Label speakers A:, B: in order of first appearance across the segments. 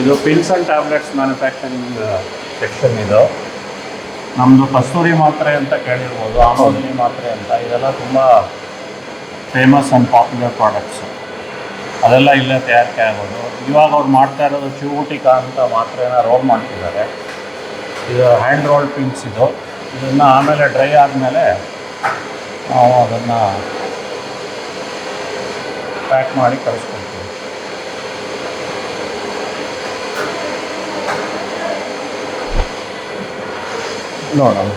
A: ಇದು pills and tablets manufacturing section ಇದು. ನಮ್ಮದು ಕಸ್ತೂರಿ ಮಾತ್ರೆ ಅಂತ ಕೇಳಿರ್ಬೋದು, ಆಮೋದಿನಿ ಮಾತ್ರೆ ಅಂತ. ಇದೆಲ್ಲ ತುಂಬ ಫೇಮಸ್ ಆ್ಯಂಡ್ ಪಾಪ್ಯುಲರ್ ಪ್ರಾಡಕ್ಟ್ಸ್ ಅದೆಲ್ಲ ಇಲ್ಲೇ ತಯಾರಿಕೆ ಆಗೋದು. ಇವಾಗ ಅವ್ರು ಮಾಡ್ತಾ ಇರೋದು ಚಿವುಟಿಕಾ ಅಂತ ಮಾತ್ರೆನ ರೋಲ್ ಮಾಡ್ತಿದ್ದಾರೆ. ಇದು ಹ್ಯಾಂಡ್ ರೋಲ್ ಪಿನ್ಸ್ ಇದು. ಇದನ್ನು ಆಮೇಲೆ ಡ್ರೈ ಆದಮೇಲೆ ನಾವು ಅದನ್ನು ಪ್ಯಾಕ್ ಮಾಡಿ ಕಳಿಸ್ಕೊಡ್ತೀವಿ. ನೋಡೋಣ.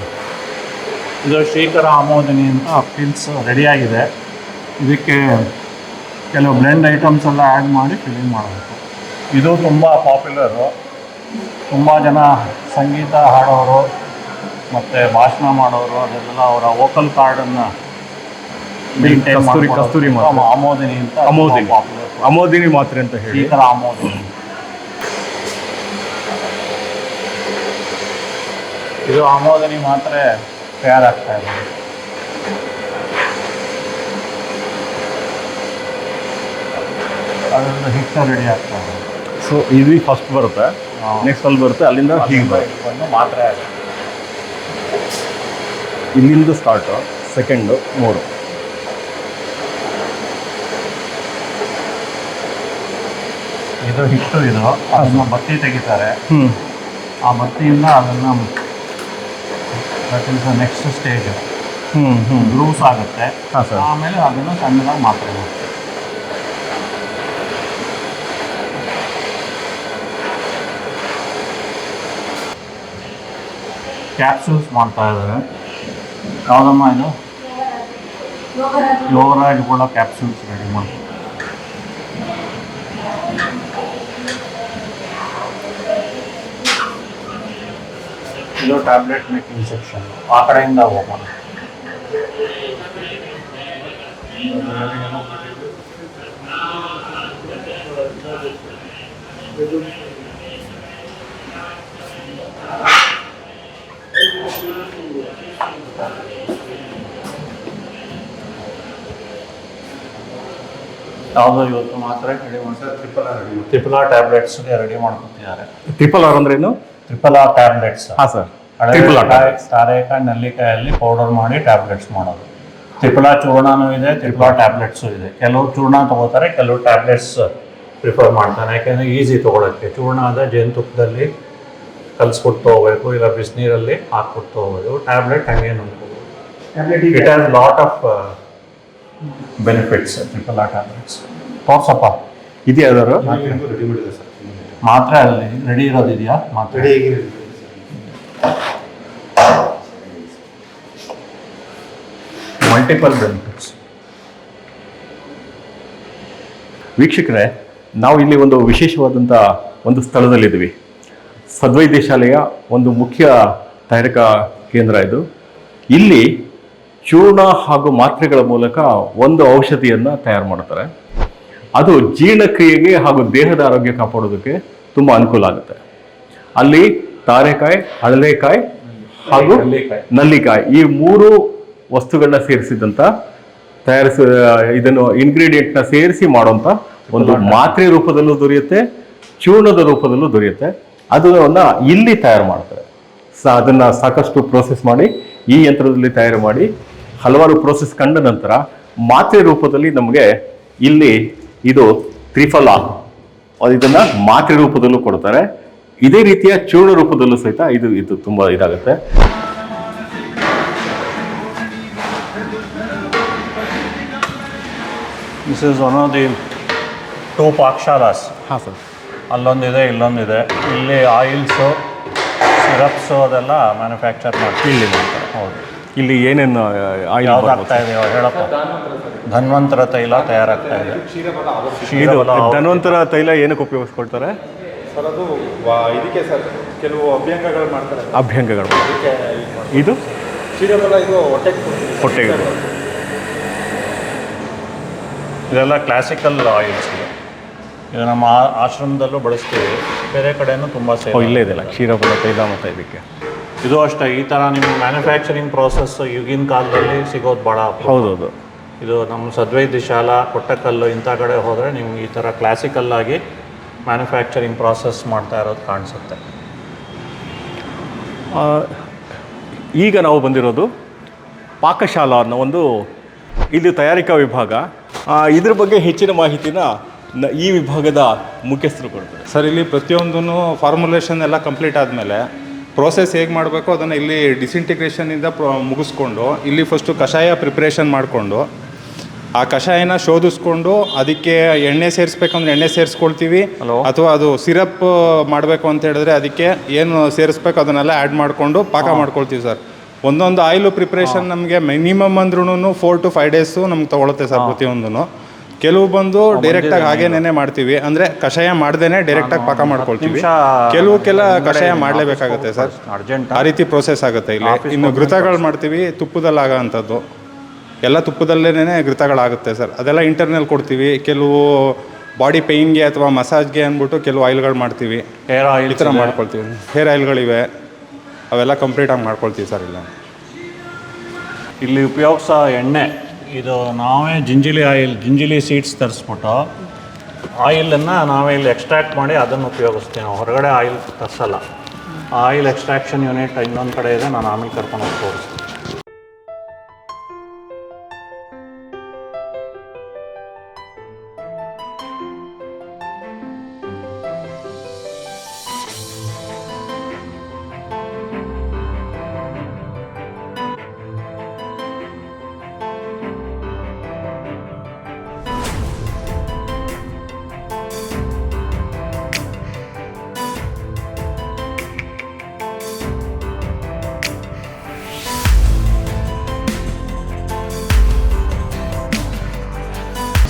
A: ಇದು ಶೇಖರ ಆಮೋದಿನಿ ಅಂತ ಫಿಲ್ಸ್ ರೆಡಿಯಾಗಿದೆ ಇದಕ್ಕೆ ಕೆಲವು ಬ್ಲೆಂಡ್ ಐಟಮ್ಸ್ ಎಲ್ಲ ಆ್ಯಡ್ ಮಾಡಿ ಫಿಲ್ಲಿಂಗ್ ಮಾಡಬೇಕು. ಇದು ತುಂಬ ಪಾಪ್ಯುಲರು ತುಂಬ ಜನ ಸಂಗೀತ ಹಾಡೋರು ಮತ್ತು ಭಾಷಣ ಮಾಡೋರು ಅದೆಲ್ಲ ಅವರ ವೋಕಲ್ ಕಾರ್ಡನ್ನು
B: ಕಸ್ತೂರಿ ಕಸ್ತೂರಿ.
A: ಆಮೋದಿನಿ ಅಂತ
B: ಅಮೋದಿನಿ.
A: ಪಾಪ್ಯುಲರ್
B: ಅಮೋದಿನಿ ಮಾತ್ರೆ ಅಂತ ಹೇಳಿ.
A: ಶ್ರೀಕರ ಆಮೋದಿನಿ. ಇದು ಆಮೋದನಿ ಮಾತ್ರ ತಯಾರಾಗ್ತಾ ಇದೆ. ಅದರಿಂದ ಹಿಟ್ಟು ರೆಡಿ ಆಗ್ತಾ ಇದೆ.
B: ಸೊ ಇದು ಫಸ್ಟ್ ಬರುತ್ತೆ. ನೆಕ್ಸ್ಟ್ ಅಲ್ಲಿ ಬರುತ್ತೆ ಅಲ್ಲಿಂದ ಹೀಗೆ ಬರುತ್ತೆ.
A: ಬಂದು ಮಾತ್ರೆ
B: ಇಲ್ಲಿಂದ ಸ್ಟಾರ್ಟು ಸೆಕೆಂಡು ಮೂರು.
A: ಇದು ಹಿಟ್ಟು ಇದು. ಅದನ್ನು ಬತ್ತಿ ತೆಗಿತಾರೆ. ಆ ಬತ್ತಿಯಿಂದ ಅದನ್ನು that is the next stage
B: hmm hmm
A: loose ಆಗುತ್ತೆ.
B: ಹಾಂ ಸರ್.
A: ಆಮೇಲೆ ಅದನ್ನು ಸಣ್ಣದಾಗಿ ಮಾಡ್ತೀವಿ ಮಾಡ್ತಾರೆ ಕ್ಯಾಪ್ಸೂಲ್ಸ್ ಮಾಡ್ತಾ ಇದ್ದಾರೆ. ಯಾವುದಮ್ಮ ಇದು? ಕೂಡ ಕ್ಯಾಪ್ಸೂಲ್ಸ್ ರೆಡಿ ಮಾಡಿ ಇದು ಟ್ಯಾಬ್ಲೆಟ್ ಮೇಕಿಂಗ್ ಸೆಕ್ಷನ್ ಆ ಕಡೆಯಿಂದ ಹೋಗೋಣ ಯಾವುದೋ ಇವತ್ತು ಮಾತ್ರ ರೆಡಿ ಮಾಡ್ತಾರೆ ತ್ರಿಪಲಾ ರೆಡಿ ತ್ರಿಪಲಾ ಟ್ಯಾಬ್ಲೆಟ್ಸ್ಗೆ ರೆಡಿ ಮಾಡ್ಕೊತಿದ್ದಾರೆ
B: ಟ್ರಿಪಲ್ ಆರ್
A: ತ್ರಿಪಲಾ ಟ್ಯಾಬ್ಲೆಟ್ಸ್
B: ಹಾಂ ಸರ್
A: ನೆಲ್ಲಿಕಾಯಲ್ಲಿ ಪೌಡರ್ ಮಾಡಿ ಟ್ಯಾಬ್ಲೆಟ್ಸ್ ಮಾಡೋದು. ತ್ರಿಪಲ ಚೂರ್ಣನೂ ಇದೆ ತ್ರಿಪಲಾ ಟ್ಯಾಬ್ಲೆಟ್ಸು ಇದೆ. ಕೆಲವು ಚೂರ್ಣ ತಗೋತಾರೆ ಕೆಲವು ಟ್ಯಾಬ್ಲೆಟ್ಸ್ ಪ್ರಿಫರ್ ಮಾಡ್ತಾನೆ ಯಾಕೆಂದರೆ ಈಸಿ ತೊಗೊಳಕ್ಕೆ. ಚೂರ್ಣ ಅದ ಜೇನುತುಪ್ಪದಲ್ಲಿ ಕಲಿಸ್ಬಿಟ್ಟು ತೊಗೋಬೇಕು ಇಲ್ಲ ಬಿಸಿನೀರಲ್ಲಿ ಹಾಕ್ಬಿಟ್ಟು ತೊಗೋಬೋದು ಟ್ಯಾಬ್ಲೆಟ್ ಹಂಗೆ ನುಂಗ್ಬೋದು it has lot of benefits triphala tablets ತೋರ್ಸಪ್ಪ
B: ಇದು ಯಾವ್ದಾರು
A: ಮಾತ್ರೆ ಅಲ್ಲಿ ರೆಡಿ ಇರೋದಿದೆಯಾ? ಮಾತ್ರ. ಮಲ್ಟಿಪಲ್ ಬೆನಿಫಿಟ್ಸ್
B: ವೀಕ್ಷಕರೇ ನಾವು ಇಲ್ಲಿ ಒಂದು ವಿಶೇಷವಾದಂಥ ಒಂದು ಸ್ಥಳದಲ್ಲಿದ್ದೀವಿ. ಸದ್ವೈದ್ಯ ಶಾಲೆಯ ಒಂದು ಮುಖ್ಯ ತಯಾರಿಕಾ ಕೇಂದ್ರ ಇದು. ಇಲ್ಲಿ ಚೂರ್ಣ ಹಾಗೂ ಮಾತ್ರೆಗಳ ಮೂಲಕ ಒಂದು ಔಷಧಿಯನ್ನು ತಯಾರು ಮಾಡ್ತಾರೆ ಅದು ಜೀರ್ಣಕ್ರಿಯೆಗೆ ಹಾಗೂ ದೇಹದ ಆರೋಗ್ಯ ಕಾಪಾಡೋದಕ್ಕೆ ತುಂಬ ಅನುಕೂಲ ಆಗುತ್ತೆ. ಅಲ್ಲಿ ತಾರೆಕಾಯಿ ಹಳಲೆಕಾಯಿ ಹಾಗೂ
A: ನಲ್ಲಿಕಾಯಿ.
B: ಈ ಮೂರು ವಸ್ತುಗಳನ್ನ ಸೇರಿಸಿದಂತ ತಯಾರಿಸ ಇದನ್ನು ಇಂಗ್ರೀಡಿಯೆಂಟ್ನ ಸೇರಿಸಿ ಮಾಡುವಂಥ ಒಂದು ಮಾತ್ರೆ ರೂಪದಲ್ಲೂ ದೊರೆಯುತ್ತೆ ಚೂರ್ಣದ ರೂಪದಲ್ಲೂ ದೊರೆಯುತ್ತೆ. ಅದನ್ನ ಇಲ್ಲಿ ತಯಾರು ಮಾಡ್ತಾರೆ. ಸ ಅದನ್ನ ಸಾಕಷ್ಟು ಪ್ರೋಸೆಸ್ ಮಾಡಿ ಈ ಯಂತ್ರದಲ್ಲಿ ತಯಾರು ಮಾಡಿ ಹಲವಾರು ಪ್ರೋಸೆಸ್ ಕಂಡ ನಂತರ ಮಾತ್ರೆ ರೂಪದಲ್ಲಿ ನಮಗೆ ಇಲ್ಲಿ ಇದು ತ್ರಿಫಲ. ಇದನ್ನ ಮಾತ್ರೆ ರೂಪದಲ್ಲೂ ಕೊಡ್ತಾರೆ. ಇದೇ ರೀತಿಯ ಚೂರ್ಣ ರೂಪದಲ್ಲೂ ಸಹಿತ ಇದು ಇದು ತುಂಬಾ ಇದಾಗುತ್ತೆ.
A: This is one of the two ಪಾಕ್ಷಾಲಾಸ್
B: ಹಾಂ ಸರ್
A: ಅಲ್ಲೊಂದಿದೆ ಇಲ್ಲೊಂದಿದೆ. ಇಲ್ಲಿ ಆಯಿಲ್ಸು ಸಿರಪ್ಸು ಅದೆಲ್ಲ ಮ್ಯಾನುಫ್ಯಾಕ್ಚರ್ ಮಾಡ್ತೀವಿ
B: ಇಲ್ಲಿ ಮಾಡ್ತಾರೆ.
A: ಹೌದು.
B: ಇಲ್ಲಿ ಏನೇನು ಆಯಿಲ್
A: ಯಾವ್ದು ಆಗ್ತಾ ಇದೆ ಹೇಳಪ್ಪ. ಧನ್ವಂತರ ತೈಲ ತಯಾರಾಗ್ತಾ ಇದೆ.
B: ಇದು ಧನ್ವಂತರ ತೈಲ ಏನಕ್ಕೆ ಉಪಯೋಗಿಸ್ಕೊಳ್ತಾರೆ
C: ಸರ್ ಅದು ವಾ- ಇದಕ್ಕೆ ಸರ್ ಕೆಲವು ಅಭ್ಯಂಗಗಳು ಮಾಡ್ತಾರೆ.
B: ಅಭ್ಯಂಗಗಳು. ಇದು
C: ಕ್ಷೀರಬಲ ಇದು ಹೊಟ್ಟೆಗೆ
A: ಇದೆಲ್ಲ ಕ್ಲಾಸಿಕಲ್ ಆಯಿಲ್ಸ್ ಇದು. ಇದು ನಮ್ಮ ಆ- ಆಶ್ರಮದಲ್ಲೂ ಬಳಸ್ತೀವಿ. ಬೇರೆ ಕಡೆಯೂ ತುಂಬ ಸೇವೆ
B: ಇಲ್ಲೇ ಇದೆಲ್ಲ ಕ್ಷೀರಬಲ ತೈಲ ಮತ್ತು ಇದಕ್ಕೆ.
A: ಇದು ಅಷ್ಟೇ ಈ ಥರ ನಿಮ್ಮ ಮ್ಯಾನುಫ್ಯಾಕ್ಚರಿಂಗ್ ಪ್ರೋಸೆಸ್ ಈಗಿನ ಕಾಲದಲ್ಲಿ ಸಿಗೋದು ಭಾಳ.
B: ಹೌದೌದು.
A: ಇದು ನಮ್ಮ ಸದ್ವೈದ್ಯ ಶಾಲಾ ಕೊಟ್ಟಕಲ್ಲು ಇಂಥ ಕಡೆ ಹೋದರೆ ನಿಮ್ಗೆ ಈ ಥರ ಕ್ಲಾಸಿಕಲ್ಲಾಗಿ ಮ್ಯಾನುಫ್ಯಾಕ್ಚರಿಂಗ್ ಪ್ರಾಸೆಸ್ ಮಾಡ್ತಾ ಇರೋದು ಕಾಣಿಸುತ್ತೆ.
B: ಆ, ಈಗ ನಾವು ಬಂದಿರೋದು ಪಾಕಶಾಲಾ ಅನ್ನೋ ಒಂದು ಇಲ್ಲಿ ತಯಾರಿಕಾ ವಿಭಾಗ. ಆ, ಇದ್ರ ಬಗ್ಗೆ ಹೆಚ್ಚಿನ ಮಾಹಿತಿನ ಈ ವಿಭಾಗದ ಮುಖ್ಯಸ್ಥರು ಕೊಡ್ತಾರೆ.
C: ಸರ್ ಇಲ್ಲಿ ಪ್ರತಿಯೊಂದೂ ಫಾರ್ಮುಲೇಷನ್ ಎಲ್ಲ ಕಂಪ್ಲೀಟ್ ಆದಮೇಲೆ ಪ್ರೋಸೆಸ್ ಹೇಗೆ ಮಾಡಬೇಕು ಅದನ್ನು ಇಲ್ಲಿ ಡಿಸಿಂಟಿಗ್ರೇಷನಿಂದ ಪ್ರ ಮುಗಿಸ್ಕೊಂಡು ಇಲ್ಲಿ ಫಸ್ಟು ಕಷಾಯ ಪ್ರಿಪ್ರೇಷನ್ ಮಾಡಿಕೊಂಡು ಆ ಕಷಾಯನ ಶೋಧಿಸ್ಕೊಂಡು ಅದಕ್ಕೆ ಎಣ್ಣೆ ಸೇರಿಸ್ಬೇಕಂದ್ರೆ ಎಣ್ಣೆ ಸೇರಿಸ್ಕೊಳ್ತೀವಿ? ಅಥವಾ ಅದು ಸಿರಪ್ ಮಾಡಬೇಕು ಅಂತ ಹೇಳಿದ್ರೆ ಅದಕ್ಕೆ ಏನು ಸೇರಿಸ್ಬೇಕು ಅದನ್ನೆಲ್ಲ ಆ್ಯಡ್ ಮಾಡಿಕೊಂಡು ಪಾಕ ಮಾಡ್ಕೊಳ್ತೀವಿ ಸರ್. ಒಂದೊಂದು ಆಯಿಲು ಪ್ರಿಪ್ರೇಷನ್ ನಮಗೆ ಮಿನಿಮಮ್ ಅಂದ್ರೂ ಫೋರ್ ಟು ಫೈವ್ ಡೇಸು ನಮ್ಗೆ ತೊಗೊಳುತ್ತೆ ಸರ್ ಪ್ರತಿಯೊಂದೂ ಕೆಲವು ಬಂದು ಡೈರೆಕ್ಟಾಗಿ ಹಾಗೇನೇ ಮಾಡ್ತೀವಿ. ಅಂದರೆ ಕಷಾಯ ಮಾಡ್ದೇನೆ ಡೈರೆಕ್ಟಾಗಿ ಪಾಕ ಮಾಡ್ಕೊಳ್ತೀವಿ. ಕೆಲವಕ್ಕೆಲ್ಲ ಕಷಾಯ ಮಾಡಲೇಬೇಕಾಗುತ್ತೆ ಸರ್.
A: ಅರ್ಜೆಂಟ್
C: ಆ ರೀತಿ ಪ್ರೋಸೆಸ್ ಆಗುತ್ತೆ ಇಲ್ಲಿ. ಇನ್ನು ಘೃತಗಳು ಮಾಡ್ತೀವಿ ತುಪ್ಪದಲ್ಲಿ ಆಗೋ ಅಂಥದ್ದು. ಎಲ್ಲ ತುಪ್ಪದಲ್ಲೇನೆ ಘೃತಗಳಾಗುತ್ತೆ ಸರ್. ಅದೆಲ್ಲ ಇಂಟರ್ನಲ್ ಕೊಡ್ತೀವಿ. ಕೆಲವು ಬಾಡಿ ಪೈನ್ಗೆ ಅಥವಾ ಮಸಾಜ್ಗೆ ಅಂದ್ಬಿಟ್ಟು ಕೆಲವು ಆಯಿಲ್ಗಳು ಮಾಡ್ತೀವಿ.
A: ಹೇರ್ ಆಯಿಲ್
C: ಈ ಥರ ಮಾಡ್ಕೊಳ್ತೀವಿ. ಹೇರ್ ಆಯಿಲ್ಗಳಿವೆ ಅವೆಲ್ಲ ಕಂಪ್ಲೀಟಾಗಿ ಮಾಡ್ಕೊಳ್ತೀವಿ ಸರ್ ಇಲ್ಲ
A: ಇಲ್ಲಿ ಉಪಯೋಗಿಸೋ ಎಣ್ಣೆ. ಇದು ನಾವೇ ಜಿಂಜಿಲಿ ಆಯಿಲ್, ಜಿಂಜಿಲಿ ಸೀಡ್ಸ್ ತರಿಸ್ಬಿಟ್ಟು ಆಯಿಲನ್ನು ನಾವೇ ಇಲ್ಲಿ ಎಕ್ಸ್ಟ್ರಾಕ್ಟ್ ಮಾಡಿ ಅದನ್ನು ಉಪಯೋಗಿಸ್ತೀವಿ. ನಾವು ಹೊರಗಡೆ ಆಯಿಲ್ ತರಿಸಲ್ಲ. ಆಯಿಲ್ ಎಕ್ಸ್ಟ್ರಾಕ್ಷನ್ ಯೂನಿಟ್ ಇನ್ನೊಂದು ಕಡೆ ಇದೆ, ನಾನು ಆಮೇಲೆ ಕರ್ಕೊಂಡು ಹೋಗಿ ತೋರಿಸ್ತೀನಿ.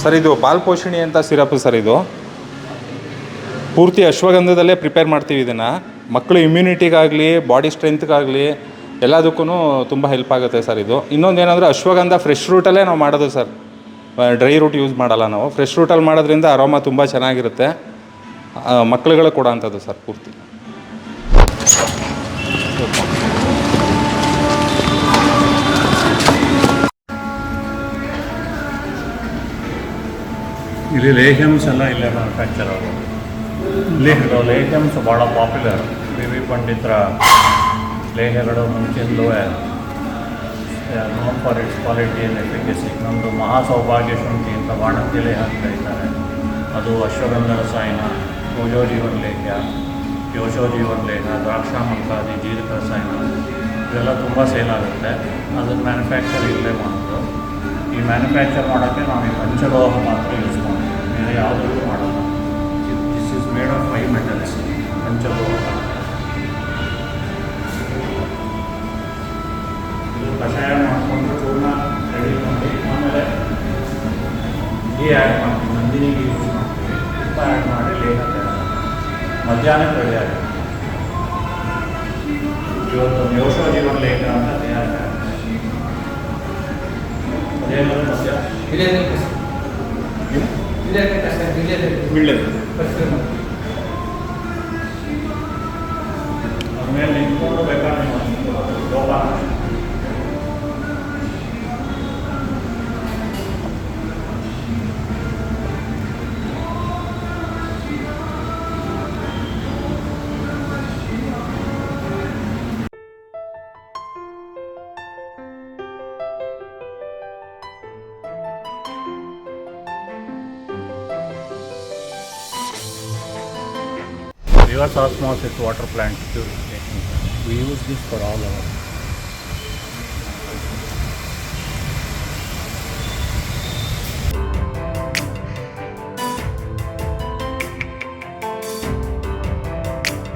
C: ಸರ್, ಇದು ಬಾಲ್ಪೋಷಿಣಿ ಅಂತ ಸಿರಪ್ ಸರ್ ಇದು. ಪೂರ್ತಿ ಅಶ್ವಗಂಧದಲ್ಲೇ ಪ್ರಿಪೇರ್ ಮಾಡ್ತೀವಿ ಇದನ್ನು. ಮಕ್ಕಳು ಇಮ್ಯುನಿಟಿಗಾಗಲಿ ಬಾಡಿ ಸ್ಟ್ರೆಂತ್ಗಾಗಲಿ ಎಲ್ಲದಕ್ಕೂ ತುಂಬ ಹೆಲ್ಪ್ ಆಗುತ್ತೆ ಸರ್ ಇದು. ಇನ್ನೊಂದು ಏನಂದರೆ ಅಶ್ವಗಂಧ ಫ್ರೆಶ್ ರೂಟಲ್ಲೇ ನಾವು ಮಾಡೋದು ಸರ್. ಡ್ರೈ ರೂಟ್ ಯೂಸ್ ಮಾಡಲ್ಲ ನಾವು. ಫ್ರೆಶ್ ರೂಟಲ್ಲಿ ಮಾಡೋದ್ರಿಂದ ಅರೋಮ ತುಂಬ ಚೆನ್ನಾಗಿರುತ್ತೆ. ಮಕ್ಕಳುಗಳು ಕೊಡೋ ಅಂಥದ್ದು ಸರ್ ಪೂರ್ತಿ.
A: ಇಲ್ಲಿ ಲೇಹಮ್ಸ್ ಎಲ್ಲ ಇಲ್ಲೇ ಮ್ಯಾನುಫ್ಯಾಕ್ಚರ್ ಆಗೋದು ಲೇಹಗಳು ಲೇಹಮ್ಸ್ ಭಾಳ ಪಾಪ್ಯುಲರ್ ವಿ ವಿ ಪಂಡಿತರ ಲೇಹಗಳು ಮುಂಚಿಂದಲೂ known for its quality and efficacy ನಮ್ಮದು ಮಹಾಸೌಭಾಗ್ಯ ಶುಂಠಿ ಅಂತ ಬಾಣಂತಿ ಲೇಹ ಅಂತ ಹೇಳ್ತಾರೆ ಅದು ಅಶ್ವಗಂಧ ರಸಾಯನ ಯೋಜೋ ಜೀವನ್ ಲೇಹ್ಯ, ಯೋಶೋ ಜೀವನ್ ಲೇಹ ದ್ರಾಕ್ಷಾಮಂಕಾದಿ ಜೀರಕ ರಸಾಯನ ಇದೆಲ್ಲ ತುಂಬ ಸೇಲ್ ಆಗುತ್ತೆ. ಅದನ್ನು ಮ್ಯಾನುಫ್ಯಾಕ್ಚರ್ ಇಲ್ಲೇ ಮಾಡೋದು ಈ ಮ್ಯಾನುಫ್ಯಾಕ್ಚರ್ ಮಾಡೋಕ್ಕೆ ನಾವು ಈ ಪಂಚಲೋಹ ಮಾತ್ರ ಯೂಸ್ ಬೇರೆ ಯಾವುದಕ್ಕೂ ಮಾಡಲ್ಲ this is made of five metals ಪಂಚಲೋಹ ಇದು ಕಷಾಯ ಮಾಡಿಕೊಂಡು ಚೂರ್ಣ ರೆಡಿ ಮಾಡಿ ಆಮೇಲೆ ಗೀ ಆ್ಯಡ್ ಮಾಡ್ತೀವಿ ನಂದಿನಿ ಗೀ ಯೂಸ್ ಮಾಡ್ತೀವಿ. ತುಪ್ಪ ಆ್ಯಡ್ ಮಾಡಿ ಲೇಹ ತಯಾರು ಮಧ್ಯಾಹ್ನ ರೆಡಿ ಆಗುತ್ತೆ ಇವತ್ತು ಯೋಶೋ ಜೀವನ ಲೇಖ ಅಂತ ತಯಾರು ಅದೇನದು ಮಧ್ಯಾಹ್ನ ಆಮೇಲೆ ನಿಂತ್ಕೊಂಡು ಬೇಕಾದ್ರೆ reverse osmosis water plant purification. We use this for all our